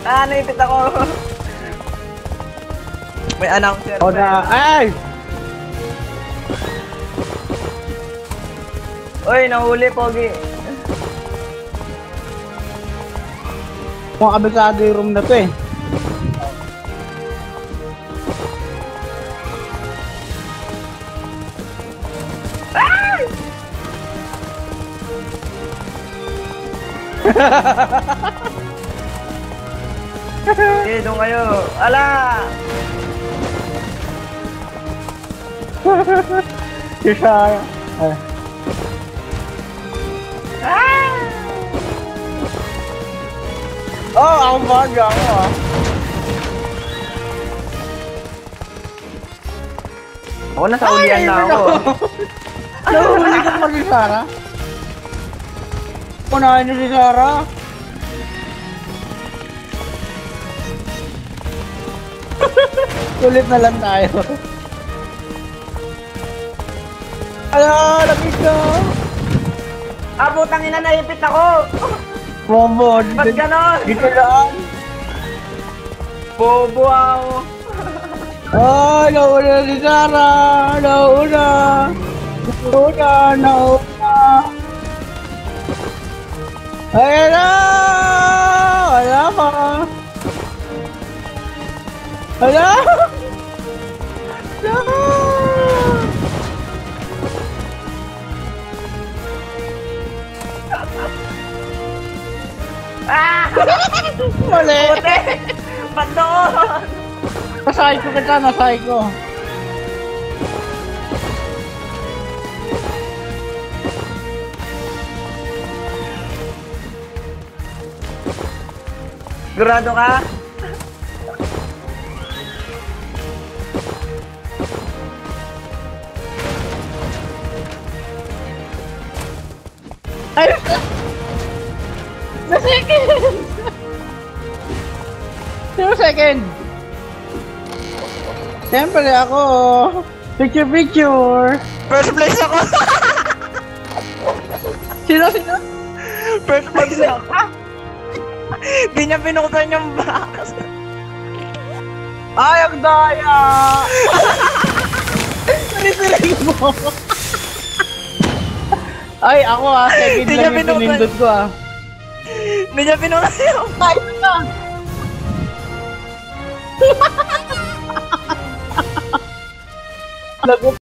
Ah, naipit ako. May announcer. O na, ay! Uy, nahuli, Pogi. Mukhang kabisado yung room na to eh. Eh, doon kayo. Ala! Shara. Ay. Oh, ako baga ako ah. Ako nasa ulian na ako. Nahuli ka pa si Sarah? Unahin niyo si Sarah. Ulit na lang tayo. Ala, lamig ka. Ah, putang ina, naipit ako. Bobo, Ba't ganon? dito lang. Bobo ako. Ay, nauna si Sarah. Nauna. Nauna, nauna. Ayan na! Wala pa. Wala! Ah! Mali! Puti! Ba't doon? Nasay ko kita, nasay ko. Sigurado ka? Ay! Na second! Sino second? Siyempre ako. Picture picture. First place ako! Sino sino? First place ako! Di niya pinuksan yung box. Ay, ang daya! Sinisilig mo! Ay, ako ah, second Hindi lang yung pinuksan. pinindot ko ah. Di niya pinuksan yung Ay, ito na! Lagot